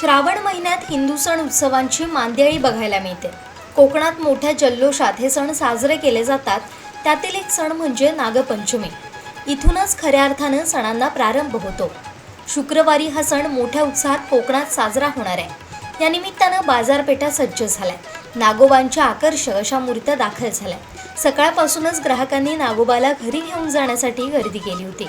Shravan महिन्यात हिंदू सण उत्सवांची मांदियाळी बघायला मिळते. कोकणात मोठ्या जल्लोषात हे सण साजरे केले जातात. त्यातील एक सण म्हणजे नागपंचमी. इथूनच खऱ्या अर्थानं सणांना प्रारंभ होतो. शुक्रवारी हा सण मोठ्या उत्साहात कोकणात साजरा होणार आहे. या निमित्तानं बाजारपेठा सज्ज झाल्या. नागोबांच्या आकर्षक अशा मूर्त्या दाखल झाल्या. सकाळपासूनच ग्राहकांनी नागोबाला घरी घेऊन जाण्यासाठी गर्दी केली होती.